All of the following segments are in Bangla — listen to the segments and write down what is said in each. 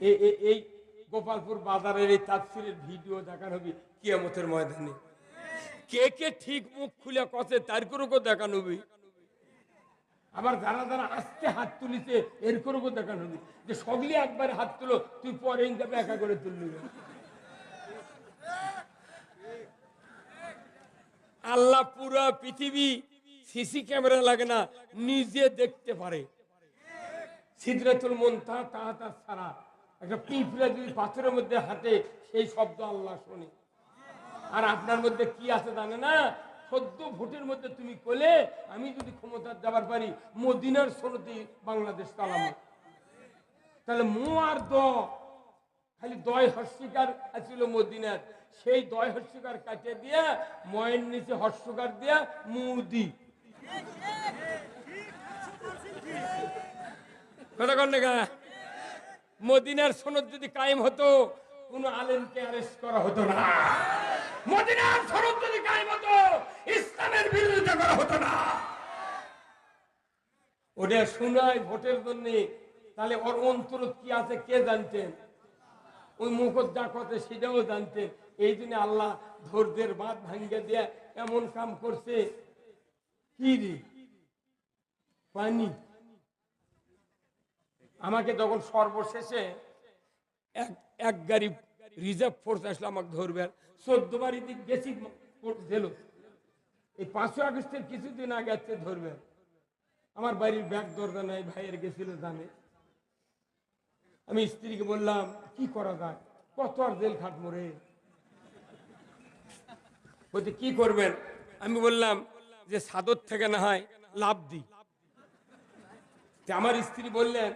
এই গোপালপুর বাজারের এই তাফসিরের ভিডিও দেখানো হবে কিয়ামতের ময়দানে। কে কে ঠিক মুখ খুলে কষে তার করে দেখানো হবে। আবার যারা যারা আস্তে হাত তুলিছে এর করেও দেখানো হবে। যে সগলি একবার হাত তুলো, তুই পরে ইনকাম একা করে তুললি। আল্লাহ পুরো পৃথিবী সিসি ক্যামেরা লাগে না, নিজে দেখতে পারে। সিদ্রাতুল মন্তা তাহাতা সারা। একটা পিঁপড়ে যদি পাথরের মধ্যে হাঁটে, সেই শব্দ আল্লাহ শোনে। আর আপনার মধ্যে কি আছে জানে না? সদ্য ভোটের মধ্যে তুমি কোলে আমি যদি ক্ষমতার যাবার পারি, মদিনার সনতি বাংলাদেশ চালাম। তাহলে মু আর দ, খালি দয় হর্ষিকার আছিল মদিনার। সেই দয় হর্ষিকার কাটিয়ে দিয়া, ময়ের নিচে হর্ষকার দিয়া মুদি। কথা কন না মদিনার সনদ যদি কায়েম হতো, কোন আলেমকে অ্যারেস্ট করা হতো না। মদিনার সনদ যদি কায়েম হতো, ইসলামের বিরোধিতা করা হতো না। ওটা শোনায় ভোটের জন্য, তাহলে ওর অন্তর কি আছে, কে জানতেন? ওই মুখত যা কথা সেটাও জানতেন। এই জন্য আল্লাহ ধৈর্যের বাদ ভাঙ্গে দিয়ে এমন কাম করছে। কি রে? পানি? আমাকে তখন সর্বশেষে এক এক গাড়ি রিজার্ভ ফোর্স আসলো আমাকে ধরবে। চোদ্দ বাড়ি দিক গেছি এই পাঁচশো আগস্টের কিছুদিন আগে আসছে ধরবে। আমার বাড়ির ব্যাগ দরজা নাই, ভাইয়ের গেছিল জানে। আমি স্ত্রীকে বললাম, কি করা যায়? কত আর জেল খাট মরে বলতে কি করবেন? আমি বললাম, যে সাদর থেকে না হয় লাভ দিই। আমার স্ত্রী বললেন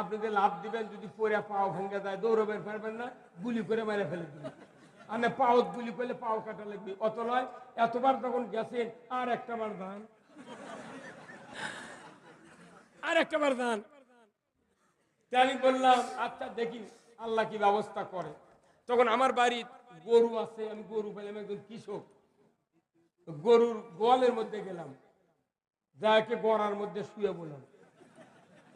আপনি যে লাভ দিবেন, যদি পরে পাও ভেঙে যায়, দৌড়বেন পারবেন না, গুলি করে মেরে ফেলে দিবেন। না পাও গুলি করলে পাও কাটা লাগবে। অত নয়, এতবার তখন গেছেন, আর একটা বার দান। আর একটা বার তা আমি বললাম আচ্ছা দেখি আল্লাহ কি ব্যবস্থা করে। তখন আমার বাড়ির গরু আছে, আমি গরু পেলাম একজন কৃষক। গরুর গোয়ালের মধ্যে গেলাম। যাকে গড়ার মধ্যে শুয়ে বললাম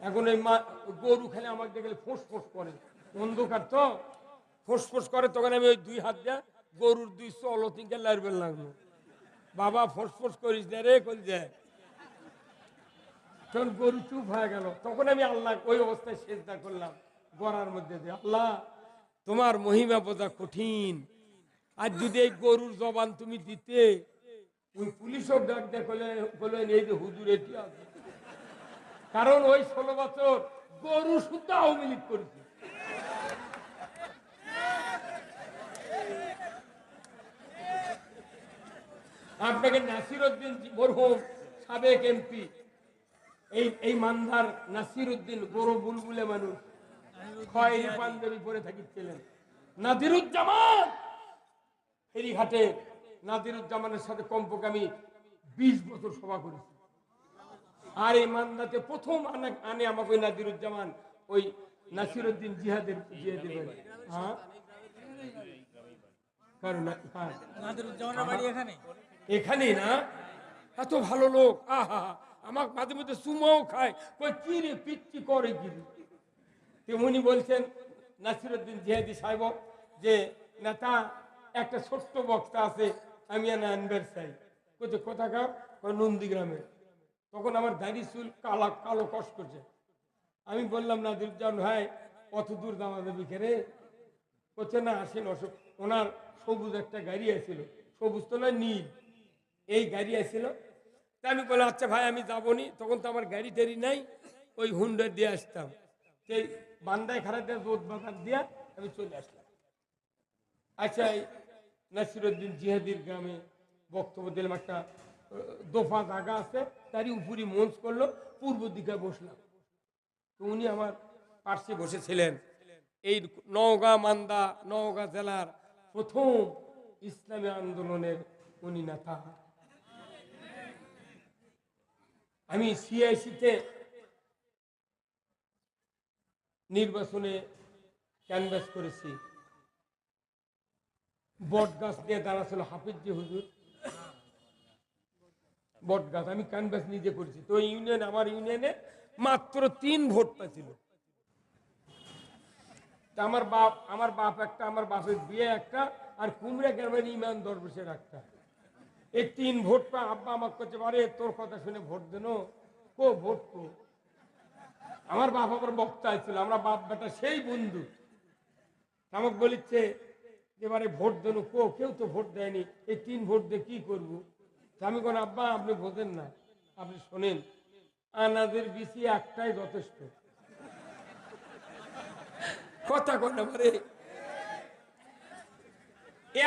এখন এই মা গরু খেলে আমাকে দেখলে ফোঁস ফোঁস করে। অন্ধকার তো। ফোঁস ফোঁস করে, তখন আমি ওই দুই হাত দিয়ে গরুর দুই চলতিকে লাইবেল লাগল। বাবা ফোঁস ফোঁস করিস না রে কল যায় তখন গরু চুপ হয়ে গেল। তখন আমি আল্লাহ ওই অবস্থায় চেষ্টা করলাম, গড়ার মধ্যে দিয়ে। আল্লাহ, তোমার মহিমা বোঝা কঠিন। আর যদি এই গরুর জবান তুমি দিতে, ওই পুলিশও ডাক বললেন এই যে হুজুর এটি আছে। কারণ ওই ষোলো বছর গরু শুদ্ধ আওয়ামী লীগ করেছে। আপনাকে নাসির উদ্দিন মরহুম সাবেক এমপি এই এই মান্দার নাসির উদ্দিন গরু বুলবুলে মানুষ খয়েরি পাঞ্জাবি পরে থাকিছিলেন নাদিরুজ্জামান! ফেরিঘাটে নাদিরুজ্জামানের সাথে কমপক্ষে আমি বিশ বছর সভা করেছি। আর এই মান্দাতে প্রথম আনে আমাকে ওই নাদিরুজ্জামান ওই নাসিরুদ্দিন জিহাদের বাড়ি। হ্যাঁ? কারণ হ্যাঁ। এখানেই না? এত ভালো লোক। আহা। আমার মাঝে মধ্যে সুমাও খায়। কই কি রে পিচ্ছি করে কি তেমনি বলছেন নাসিরুদ্দিন জিহাদি সাহেব যে নেতা একটা ছোট্ট বক্তা আছে আমি আনবার চাই। কোথাকার? কয় নন্দীগ্রামে তখন আমার দাড়ি চুল কালা, কালো কষ করছে। আমি বললাম নাদিরুজ্জামান ভাই অত দূর দামা দেবি খেরে করছে না, আসেন অসুখ ওনার সবুজ একটা গাড়ি আছিল সবুজ তো নয়, নীল। এই গাড়ি আসছিল তা আমি বললাম আচ্ছা ভাই, আমি যাব নি তখন তো আমার গাড়ি টাড়ি নাই, ওই হুন্ডা দিয়ে আসতাম। সেই বান্দায় খারাপ দিয়ে রোদ বাজার দিয়া আমি চলে আসলাম। আচ্ছা নাসিরুদ্দিন জিহাদির গ্রামে বক্তব্য দিলাম একটা দোফা জায়গা আছে, তারই উপরই মঞ্চ করল, পূর্ব দিকে বসলাম। তো উনি আমার পার্শ্বে বসেছিলেন। এই নওগাঁ মান্দা, নওগাঁ জেলার প্রথম ইসলামী আন্দোলনের উনি নেতা। আমি সিআইসিতে নির্বাচনে ক্যানভাস করেছি। বট গাছ দিয়ে দাঁড়াছিল হাফিজি হুজুর। বট গাছ আমি ক্যানভাস নিজে করেছি। তো ইউনিয়ন আমার ইউনিয়নে মাত্র তিন ভোট পাইছিল তা আমার বাপ আমার বাপ একটা, আমার বাপের বিয়ে একটা, আর কুমড়া গ্রামের ইমান দরবেশের একটা। এই তিন ভোট পা আব্বা আমাকে করতে পারে তোর কথা শুনে ভোট দেন কো ভোট কো? আমার বাপ আবার বক্তা ছিল, আমরা বাপ বেটা সেই বন্ধু। আমাকে বলিচ্ছে, এবারে ভোট দেন কো? কেউ তো ভোট দেয়নি। এই তিন ভোট দিয়ে কি করব? আমি কোন আব্বা, আপনি বোঝেন না, আপনি শোনেন আনাদের বিসি একটাই যথেষ্ট। কথা কন আমারে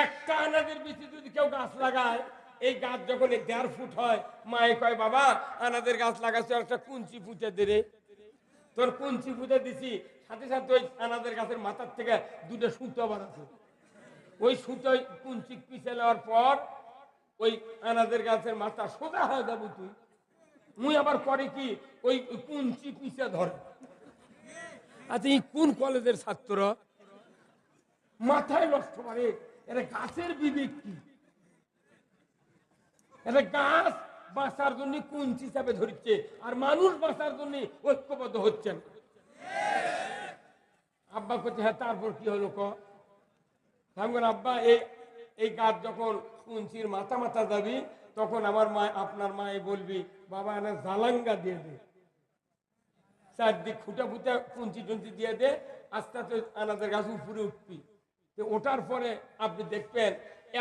একটা আনাদের বিচি যদি কেউ গাছ লাগায়, এই গাছ যখন দেড় ফুট হয়, মায়ে কয়, বাবা আনাদের গাছ লাগাচ্ছে একটা কুঞ্চি ফুটে দে রে। তোর কুঞ্চি ফুটে দিছি, সাথে সাথে ওই আনাদের গাছের মাথার থেকে দুটো সুতো আছে। ওই সুতো কুঞ্চি পিছে নেওয়ার পর ওই আনাদের গাছের মাথা সোজা হয়ে যাব তুই। মুই আবার করে কি? ওই কুঞ্চি পিছে ধরে। আচ্ছা কোন কলেজের ছাত্র? মাথায় নষ্ট করে এটা গাছের বিবেক কি? এটা গাছ বাঁচার জন্য কুঞ্চি চাপে ধরছে আর মানুষ বাঁচার জন্য ঐক্যবদ্ধ হচ্ছেন। আব্বা করছে হ্যাঁ তারপর কি হলো ক? আমি বললাম, আব্বা এই গাছ যখন কুঞ্চির মাথা মাথা যাবি তখন আমার মা, আপনার মায়ে বলবি, বাবা, এনে জালাঙ্গা দিয়ে দে। চারদিক খুঁটা ফুটা কুঞ্চি টুঞ্চি দিয়ে দে, আস্তে আস্তে আনাদের গাছ উপরে উঠবি। ওঠার পরে আপনি দেখবেন,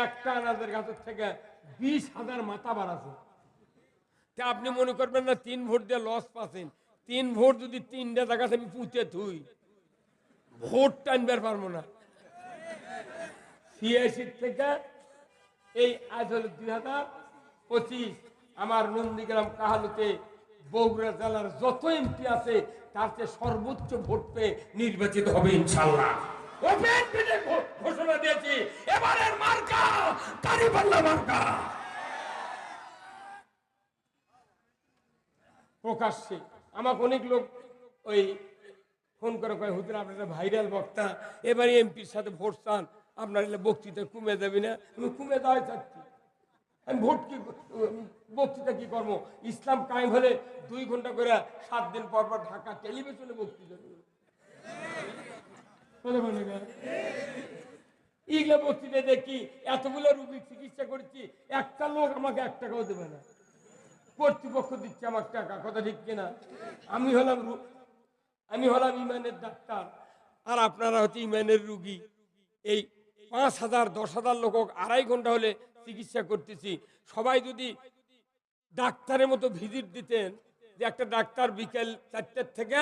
একটা আনাদের গাছের থেকে বিশ হাজার মাথা বাড়াছে তা আপনি মনে করবেন না, তিন ভোট দিয়ে লস পাচ্ছেন। তিন ভোট যদি তিনটা জায়গাতে আমি পুঁতে থুই, ভোট টানবার পারব না। সিএসির থেকে এই আজ হল দুই হাজার পঁচিশ। আমার নন্দীগ্রাম কাহালুতে বগুড়া জেলার যত এমপি আছে, তার চেয়ে সর্বোচ্চ ভোট পেয়ে নির্বাচিত হবে ইনশাল্লাহ ঘোষণা দিয়েছি, এবারের মার্কা প্রকাশ্যে আমাকে অনেক লোক ওই ফোন করে কয়, হুজুর আপনারা ভাইরাল বক্তা এবারে এমপির সাথে ভোট চান। আপনার এলে বক্তৃতা কমে যাবে না, আমি কমে দেওয়াই থাকছি। আমি ভোট কি বক্তৃতা কি করব? ইসলাম কায়েম হলে দুই ঘণ্টা করে সাত দিন পর পর ঢাকা টেলিভিশনে বক্তৃতা দেবো? এইগুলো বক্তৃতা দেখি এতগুলো রুগীর চিকিৎসা করছি, একটা লোক আমাকে এক টাকাও দেবে না। কর্তৃপক্ষ দিচ্ছে আমার টাকা, কথা ঠিক কিনা? আমি হলাম আমি হলাম ইমানের ডাক্তার, আর আপনারা হচ্ছে ইমানের রুগী। এই পাঁচ হাজার, দশ হাজার লোক আড়াই ঘণ্টা হলে চিকিৎসা করতেছি। সবাই যদি ডাক্তারের মতো ভিজিট দিতেন যে একটা ডাক্তার বিকেল চারটের থেকে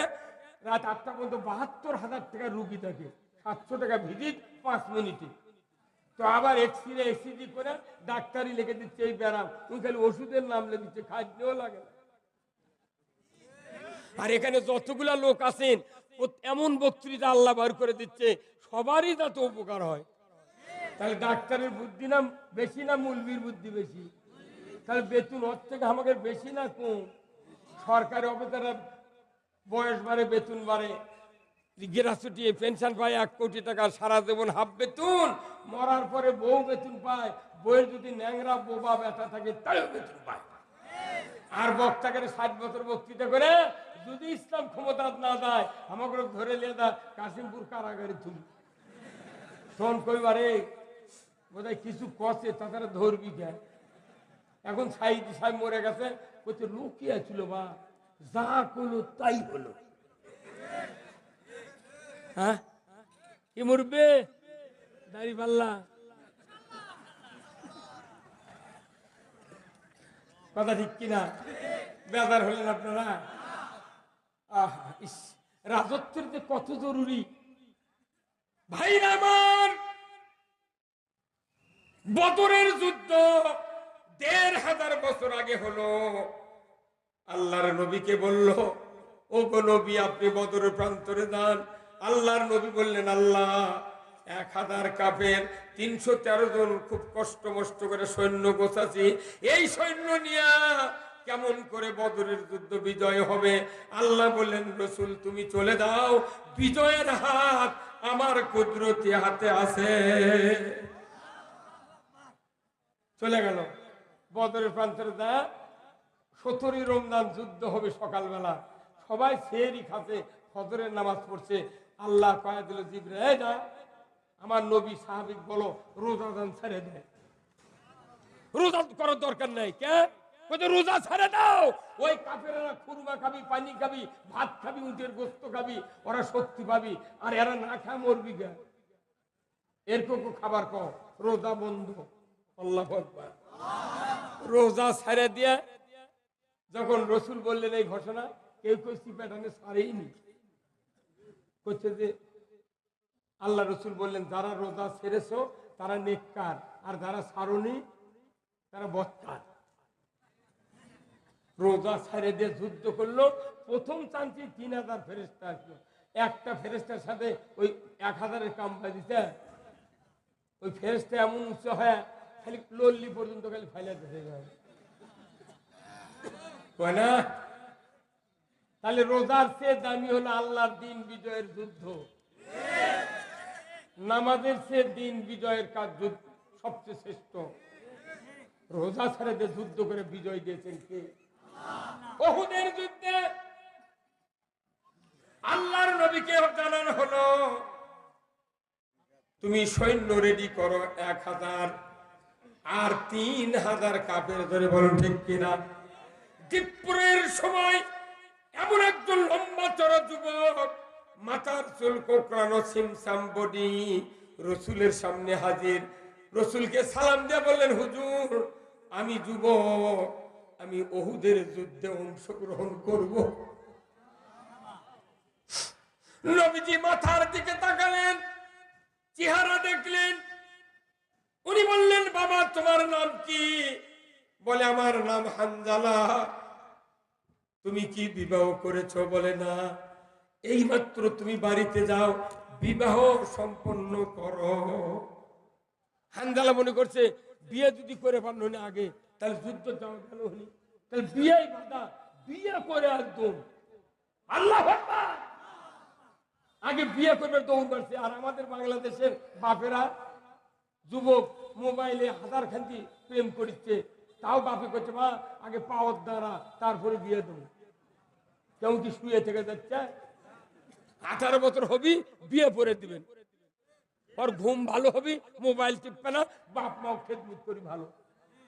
রাত আটটা পর্যন্ত বাহাত্তর হাজার টাকা রুগী থাকে, সাতশো টাকা ভিজিট, পাঁচ মিনিটে। তো আবার এক্স রে এসিজি করে ডাক্তারই লিখে দিচ্ছে এই ব্যারাম তুমি খালি ওষুধের নাম লিখে দিচ্ছে, খাদ্যও লাগে আর এখানে যতগুলা লোক আছেন, এমন বক্তৃতা আল্লাহ বার করে দিচ্ছে, সবারই যাতে উপকার হয়। তাহলে ডাক্তারের বুদ্ধি না বেশি না মুলবির বুদ্ধি বেশি? তাহলে বেতন ওর থেকে আমাকে বেশি না কম? সরকারি অফিসাররা বয়স বাড়ে, বেতন বাড়ে। গ্রাচুটি পেনশন পায়, এক কোটি টাকা সারা জীবন হাফ বেতন। মরার পরে বউ বেতন পায়, বউয়ের যদি ন্যাংরা বোবা ব্যথা থাকে তাও বেতন পায়। আর বক্তাকে ষাট বছর বক্তৃতা করে যদি ইসলাম ক্ষমতা না দেয় আমাকে ধরে নিয়ে দা কাশিমপুর কারাগারে তুলি। শোন কইবারে বোধহয় কিছু কষে তাছাড়া ধরবি কে এখন সাইদ সাহেব মরে গেছে, বলছে, লুকিয়ে ছিল বা, যা করল তাই হলো। হ্যাঁ? কি মরবে? দাড়ি পাল্লা। কথা ঠিক কিনা বেজার হলেন আপনারা? আহ, ইস, রাজত্বের যে কত জরুরি। ভাই আমার! বদরের যুদ্ধ দেড় হাজার বছর আগে হলো। আল্লাহর নবীকে বলল ও গো নবী, আপনি বদরের প্রান্তরে যান। আল্লাহর নবী বললেন, আল্লাহ, এক হাজার কাপের তিনশো তেরো জন খুব কষ্ট মষ্ট করে সৈন্য গোছাছি এই সৈন্য নিয়ে কেমন করে বদরের যুদ্ধ বিজয় হবে? আল্লাহ বললেন, রসুল, তুমি চলে দাও বিজয়ের হাত আমার কুদরতি হাতে আছে। চলে গেল। বদরের প্রান্তরে দা, সতেরোই রমজান যুদ্ধ হবে সকালবেলা। সবাই সেরই খাতে ফজরের নামাজ পড়ছে। আল্লাহ কয়া দিল জিবরে না আমার নবী সাহাবিক বলো রোজা দান ছেড়ে দেয় রোজা করার দরকার নাই, কে? রোজা ছেড়ে দাও। ওই কাফেরা খুরমা খাবি, পানি খাবি, ভাত খাবি, উটের গোস্ত খাবি, ওরা শক্তি পাবি, আর এরা না খায় মরবি গা এরকম খাবার ক রোজা বন্ধ। রোজা ছেড়ে দিয়ে যখন রসুল বললেন এই ঘোষণা কেউ কেউ সিপাটানে সারেইনি করছে যে, আল্লাহ রসুল বললেন, যারা রোজা ছেড়েছো, তারা নেককার, আর যারা সারনি তারা বৎকার রোজা ছেড়ে দিয়ে যুদ্ধ করল। প্রথম চান্সে তিন হাজার ফেরেস্তা আসলো। একটা ফেরেস্তার সাথে ওই এক হাজারের কাম দিতে ওই ফেরেস্তা এমন উচ্চ হয় খালি লল্লি পর্যন্ত খালি ফাইলা কয় না? তাহলে রোজার চেয়ে দামি হলো আল্লাহর দিন বিজয়ের যুদ্ধ। নামাজের চেয়ে দিন বিজয়ের কাজ যুদ্ধ সবচেয়ে শ্রেষ্ঠ। রোজা ছেড়ে যুদ্ধ করে বিজয় দিয়েছেন কে? বহুদের যুদ্ধে আল্লাহর নবীকে জানানো হলো, তুমি সৈন্য রেডি করো এক হাজার আর তিন হাজার কাপের ধরে বলুন ঠিক কিনা? দীপুরের সময় এমন একজন লম্বা চড়া যুবক, মাথার চুল কোকড়ানো সিমসাম বডি রসুলের সামনে হাজির। রসুলকে সালাম দিয়ে বললেন, হুজুর, আমি যুবক, আমি ওহুদের যুদ্ধে অংশগ্রহণ করব। নবীজি মাথার দিকে তাকালেন, চেহারা দেখলেন উনি বললেন, বাবা, তোমার নাম কি? বলে, আমার নাম হানজালা। তুমি কি বিবাহ করেছ? বলে, না। এইমাত্র তুমি বাড়িতে যাও, বিবাহ সম্পন্ন করো। হানজালা মনে করছে, বিয়ে যদি করে পারল না আগে, তাহলে যুদ্ধ যাওয়া গেল হলি তাহলে বিয়ে বাধা, বিয়ে করে একদম। আল্লাহ। আগে বিয়ে করবে, দৌড় মারছে। আর আমাদের বাংলাদেশের বাপেরা যুবক মোবাইলে হাজার খান্তি প্রেম করিচ্ছে, তাও বাপে করছে মা, আগে পাওয়ার দ্বারা তারপরে বিয়ে দেবো। কেমন কি শুয়ে থেকে যাচ্ছে? আঠারো বছর হবি, বিয়ে পরে দিবেন। ওর ঘুম ভালো হবি, মোবাইল টিপবে না, বাপ মাও খেদমত করি ভালো।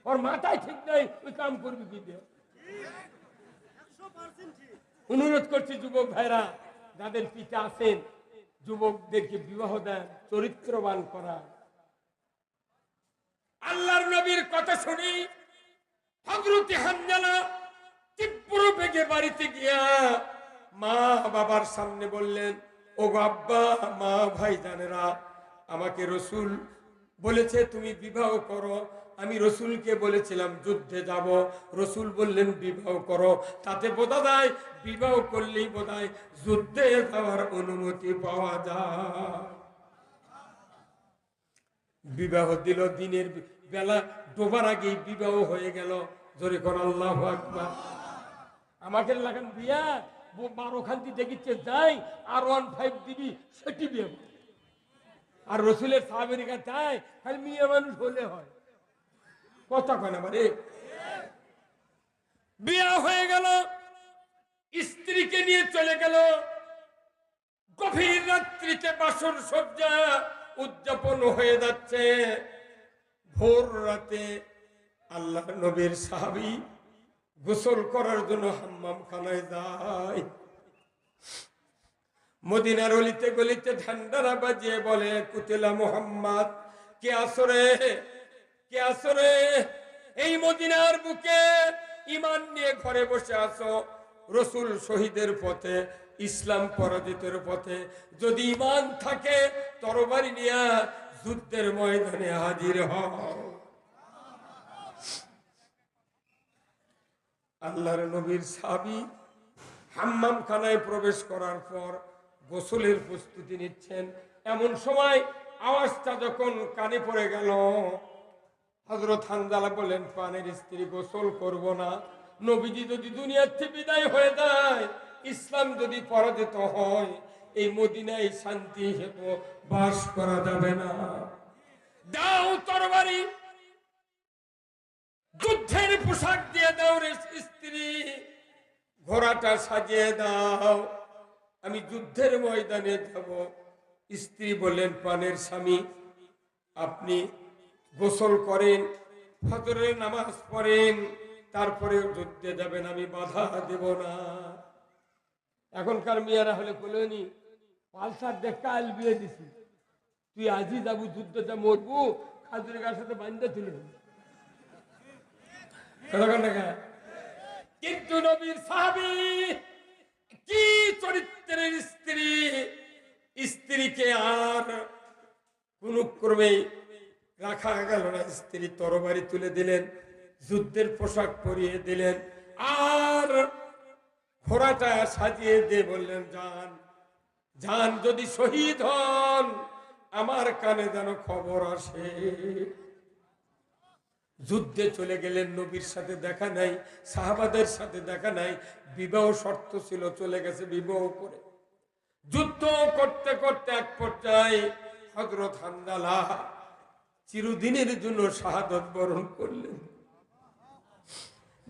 ওর মাথায় ঠিক নাই, ওই কাম করবি কি দিয়ে? অনুরোধ করছি যুবক ভাইরা, যাদের পিতা আছেন, যুবকদেরকে বিবাহ দেন, চরিত্রবান করা। আল্লাহর নবীর কথা শুনি হজরতে হামজালা তীব্র বেগে বাড়িতে গিয়া মা বাবার সামনে বললেন ও গো আব্বা, মা, ভাই, জানেরা, আমাকে রসুল বলেছে তুমি বিবাহ করো। আমি রসুলকে বলেছিলাম, যুদ্ধে যাব। রসুল বললেন, বিবাহ করো। তাতে বোঝা যায়, বিবাহ করলেই বোধ যুদ্ধে যাওয়ার অনুমতি পাওয়া যায়। বিবাহ দিল দিনের বেলা, ডোবার আগেই বিবাহ হয়ে গেল। জোরে কর আল্লাহ আকবার। আমাকে লাগান বিয়া ব- বারো খান্তি দেখিচ্ছে, যাই, আর ওয়ান ফাইভ দিবি, সেটি বিয়ে আর রসুলের সাহাবের কাছে চাই খালি মেয়ে মানুষ হলে হয়। কথা কয় না মানে বিয়া হয়ে গেল, স্ত্রীকে নিয়ে চলে গেল। গভীর রাত্রিতে বাসর সজ্জা উদযাপন হয়ে যাচ্ছে। ভোর রাতে আল্লাহ নবীর সাহাবি গোসল করার জন্য হাম্মাম খানায় যায়। মদিনার অলিতে গলিতে ঠান্ডারা বাজিয়ে বলে, কুতেলা মোহাম্মদ, কে আসরে কে আসরে এই মদিনার বুকে ইমান নিয়ে ঘরে বসে আসো রসুল শহীদের পথে, ইসলাম পরাজিতের পথে, যদি ইমান থাকে, তরবারি নিয়ে যুদ্ধের ময়দানে হাজির হও। আল্লাহর নবীর সাবি হাম্মাম খানায় প্রবেশ করার পর গোসলের প্রস্তুতি নিচ্ছেন। এমন সময় আওয়াজটা যখন কানে পড়ে গেল হজরত হানজালা বলেন পানের স্ত্রী গোসল করব না। নবীজি যদি দুনিয়ার থেকে বিদায় হয়ে যায়, ইসলাম যদি পরাজিত হয়, এই মদিনায় শান্তি হেত বাস করা যাবে না। দাও তরবারি। যুদ্ধের পোশাক দিয়ে দাও রে স্ত্রী। ঘোড়াটা সাজিয়ে দাও। আমি যুদ্ধের ময়দানে যাব। স্ত্রী বললেন, পানের স্বামী, আপনি গোসল করেন, ফজরের নামাজ পড়েন। তারপরে যুদ্ধে যাবেন আমি বাধা দেব না। এখনকার মেয়েরা হলে বলেনি পালসার দেখ কাল বিয়ে দিছি। তুই আজই যাব যুদ্ধটা মরবো খাজুর গাছ সাথে বান্ধে তুলে? কিন্তু নবীর সাহাবি কি চরিত্রের স্ত্রী, স্ত্রীকে আর কোন ক্রমে রাখা গেল না। স্ত্রী তরবারি তুলে দিলেন। যুদ্ধের পোশাক পরিয়ে দিলেন। আর ঘোড়াটা সাজিয়ে দিয়ে বললেন যান যান যদি শহীদ হন, আমার কানে যেন খবর আসে। যুদ্ধে চলে গেলেন, নবীর সাথে দেখা নাই, সাহাবাদের সাথে দেখা নাই, বিবাহ শর্ত ছিল, চলে গেছে বিবাহ করে। যুদ্ধ করতে করতে এক পর্যায়ে হজরত হান্দালা চিরদিনের জন্য শাহাদত বরণ করলেন।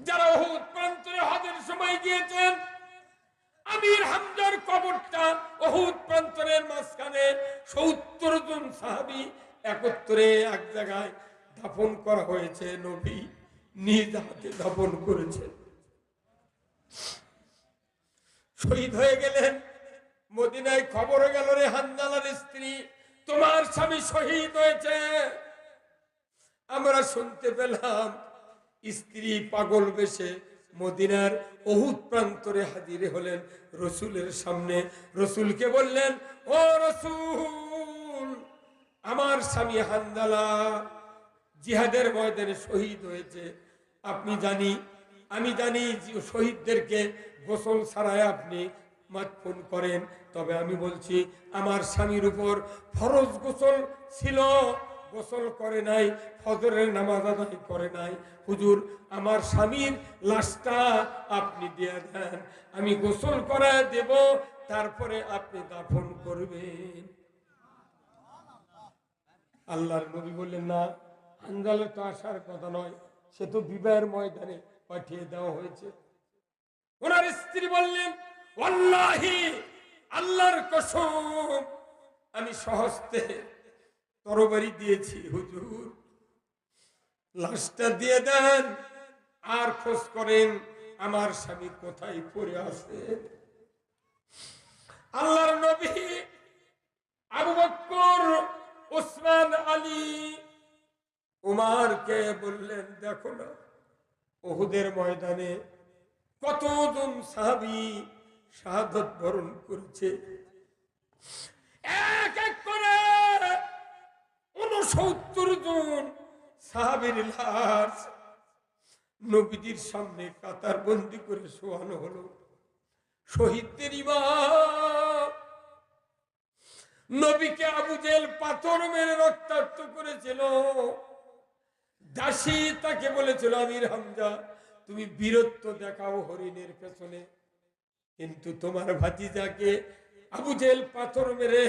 যারা অহুদ প্রান্তরে হজের সময় গিয়েছেন, আমির হামজার কবরটা অহুদ প্রান্তরের মাঝখানে সত্তর জন সাহাবি একত্রে এক জায়গায় দাফন করা হয়েছে, নবী নিজ হাতে দাফন করেছেন। শহীদ হয়ে গেলেন, মদিনায় খবর গেল রে হান্দালার স্ত্রী, তোমার স্বামী শহীদ হয়েছে। আমরা শুনতে পেলাম স্ত্রী পাগল বেশে মদিনার অহুত প্রান্তরে হাজির হলেন রসুলের সামনে। রসুলকে বললেন, ও রসুল, আমার স্বামী হান্দালা জিহাদের ময়দানে শহীদ হয়েছে। আপনি জানি, আমি জানি শহীদদেরকে গোসল ছাড়াই আপনি মাতফুন করেন। তবে আমি বলছি, আমার স্বামীর উপর ফরজ গোসল ছিল। গোসল করে নাই, ফজরের নামাজ আদায় করে নাই। হুজুর, আমার স্বামীর লাশটা আপনি দিয়ে দেন, আমি গোসল করা দেব, তারপরে আপনি দাফন করবেন। আল্লাহর নবী বললেন, না, আঞ্জালে তো আসার কথা নয়, সে তো বিবাহের ময়দানে পাঠিয়ে দেওয়া হয়েছে। ওনার স্ত্রী বললেন আল্লাহর কসম, আমি সহস্তে তরবারি দিয়েছি, হুজুর। লাশটা দিয়ে দেন, আর খোঁজ করেন, আমার স্বামী কোথায় পড়ে আছে। আল্লাহর নবী আবু বক্কর, ওসমান আলী, উমারকে বললেন, দেখো না ওহুদের ময়দানে কতজন সাহাবি শাহাদত বরণ করেছে? এক এক করে উনসত্তর জন সাহাবির লাশ নবীজির সামনে কাতার বন্দি করে শোয়ানো হলো। শহীদদের নবীকে আবু জেল পাথর মেরে রক্তাক্ত করেছিল। দাসী তাকে বলেছিল, আমির হামজা, তুমি বীরত্ব দেখাও হরিণের পেছনে। কিন্তু তোমার ভাতিজাকে আবু জেল পাথর মেরে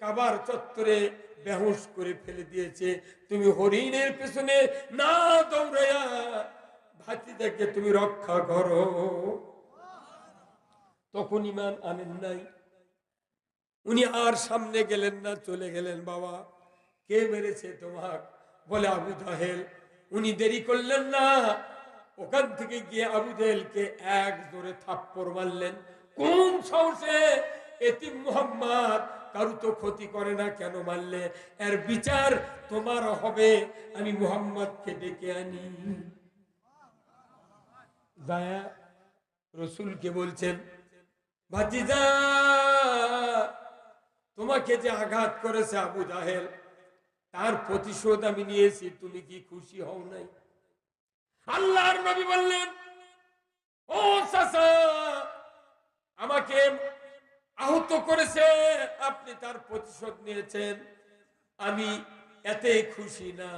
কাবার চত্বরে বেহুশ করে ফেলে দিয়েছে। তুমি হরিণের পেছনে না দৌড়াইয়া ভাতিজাকে তুমি রক্ষা করো। তখন ইমান আনেন নাই। উনি আর সামনে গেলেন না, চলে গেলেন, বাবা। কে মেরেছে তোমার? বলে আবু জাহেল। উনি দেরি করলেন না। ওখান থেকে গিয়ে আবু জাহেলকে এক জোরে থাপ্পড় মারলেন। কোন সাহসে এতিম মুহাম্মদ কারু তো ক্ষতি করে না, কেন মারলে? এর বিচার তোমার হবে। আমি মুহাম্মদকে ডেকে আনি। রসুলকে বলছেন, ভাতিজা, তোমাকে যে আঘাত করেছে আবু জাহেল, তার প্রতিশোধ আমি নিয়েছি, তুমি কি খুশি হও নাই? আল্লাহর নবী বললেন, ও আমাকে আহত করেছে, আপনি তার প্রতিশোধ নিয়েছেন। আমি এতে খুশি না।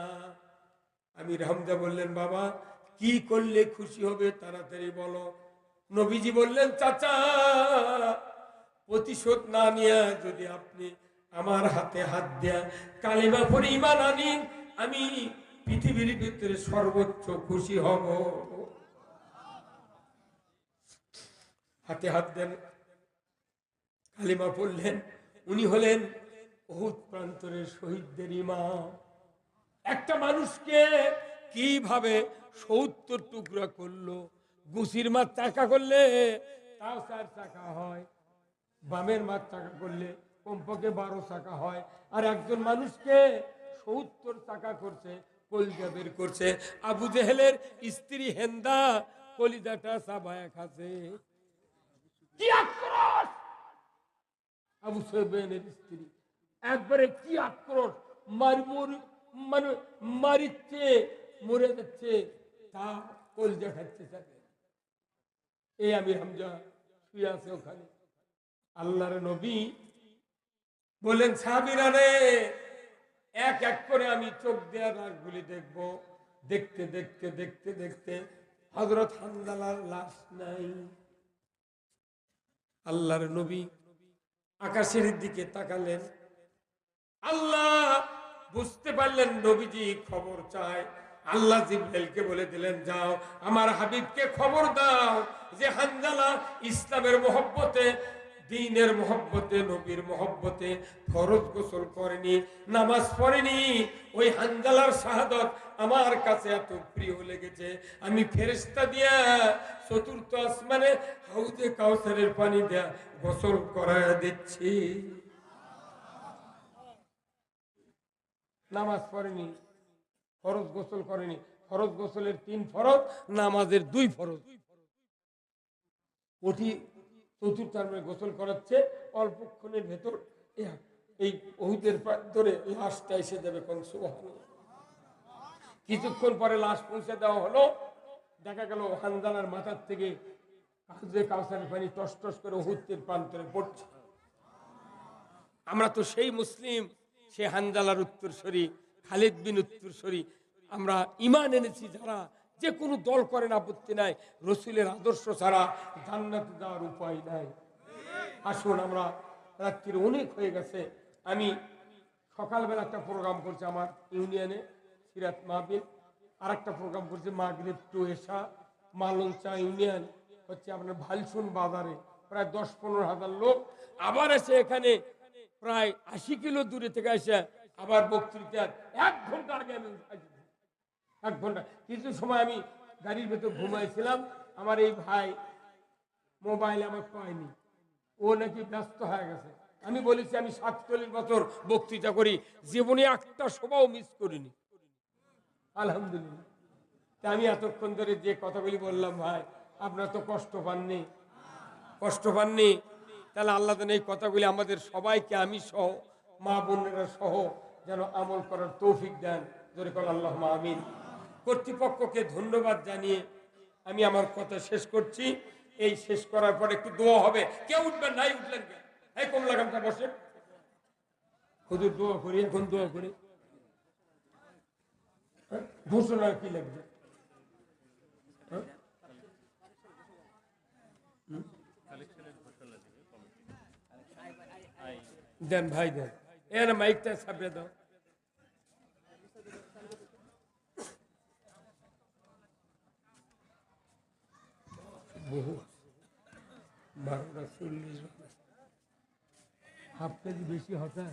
আমি হামজা বললেন, বাবা, কি করলে খুশি হবে তাড়াতাড়ি বলো। নবীজি বললেন, চাচা, প্রতিশোধ না নিয়ে যদি আপনি আমার হাতে হাত দেয়া কালিমা পরে ইমান আনিন, আমি পৃথিবীর ভিতরে সর্বোচ্চ খুশি হব। হাতে হাত দেন কালিমা পড়লেন, উনি হলেন বহুত প্রান্তরের শহীদদের ইমাম। একটা মানুষকে কীভাবে সত্তর টুকরা করল, গুছির মাছ টাকা করলে তাও চার টাকা হয়, বামের মাছ টাকা করলে কমপক্ষে বারো টাকা হয়, আর একজন মানুষকে সত্তর টাকা করছে, কলিজা বের করছে। আবু জেহেলের স্ত্রী হেন্দা কলিজাটা সাবায়া খাচ্ছে। কি আবু সোহেবেনের স্ত্রী। একবারে কি আক্রোশ? মারি মানে মারিচ্ছে, মরে যাচ্ছে, তা কলজা খাচ্ছে এই আমির হামজা শুয়ে আছে ওখানে। আল্লাহর নবী বললেন সাহাবিরা রে এক এক করে আমি চোখ দেওয়ার লাশগুলি দেখব। দেখতে দেখতে দেখতে দেখতে হজরত হান্দালার লাশ নাই। আল্লাহর নবী আকাশের দিকে তাকালেন। আল্লাহ বুঝতে পারলেন নবীজি খবর চায়। আল্লাহ জিব্রাইলকে বলে দিলেন, যাও, আমার হাবিবকে খবর দাও যে হানজালা ইসলামের মহব্বতে দিনের মহব্বতে, নবীর মহব্বতে ফরজ গোসল করেনি, নামাজ পড়েনি। ওই হানজালার শাহাদত আমার কাছে এত প্রিয় লেগেছে। আমি ফেরেস্তা দিয়া চতুর্থ আসমানে হাউজে কাউসারের পানি দেয়া গোসল করায় দিচ্ছি। নামাজ পড়েনি, ফরজ গোসল করেনি। ফরজ গোসলের তিন ফরজ, নামাজের দুই ফরজ। ওটি চতুর্থ গোসল করাচ্ছে অল্পক্ষণের ভেতর এই অহুদের ধরে লাশটা এসে যাবে সুবহানাল্লাহ। কিছুক্ষণ পরে লাশ পৌঁছে দেওয়া হলো দেখা গেল হানজালার মাথার থেকে পানি টস টস করে অহুদের প্রান্তরে পড়ছে আমরা তো সেই মুসলিম, সে হানজালার উত্তরসরি, খালিদ বিন উত্তরসরি, আমরা ইমান এনেছি যারা যে কোনো দল করেন আপত্তি নাই। রসুলের আদর্শ ছাড়া জান্নাতে যাওয়ার উপায় নাই। আসুন, আমরা রাত্রির অনেক হয়ে গেছে। আমি সকালবেলা একটা প্রোগ্রাম করছি আমার ইউনিয়নে সিরাত মাহবিল আর একটা প্রোগ্রাম করছি মাগরিব টু এসা মালঞ্চা ইউনিয়ন হচ্ছে আপনার ভালসুন বাজারে। প্রায় দশ পনেরো হাজার লোক। আবার এসে এখানে প্রায় আশি কিলো দূরে থেকে এসে আবার বক্তৃতার এক ঘণ্টা আগে আমি এক ঘণ্টা। কিছু সময় আমি গাড়ির ভেতর ঘুমাইছিলাম। আমার এই ভাই মোবাইল আমার পায়নি। ও নাকি ব্যস্ত হয়ে গেছে। আমি বলেছি, আমি সাতচল্লিশ বছর বক্তৃতা করি। জীবনে একটা সভাও মিস করিনি। আলহামদুলিল্লাহ। তা আমি এতক্ষণ ধরে যে কথাগুলি বললাম, ভাই, আপনার তো কষ্ট পাননি। কষ্ট পাননি। তাহলে আল্লাহ এই কথাগুলি আমাদের সবাইকে, আমি সহ, মা বোনেরা সহ যেন আমল করার তৌফিক দেন। জোরে কর আল্লাহ মা আমিন। কর্তৃপক্ষকে ধন্যবাদ জানিয়ে আমি আমার কথা শেষ করছি। এই শেষ করার পর একটু দোয়া হবে। কেউ উঠবেন নাই উঠলেন এই কমলা গামটা বসে হুজুর দোয়া করি, এখন দোয়া করি। হ্যাঁ? ঘোষণা কি লাগবে? হ্যাঁ? দেন, ভাই দেন। এর মাইকটা সাপড়ে দাও। বহু বারোটা চল্লিশ হাফ কেজি বেশি হতা।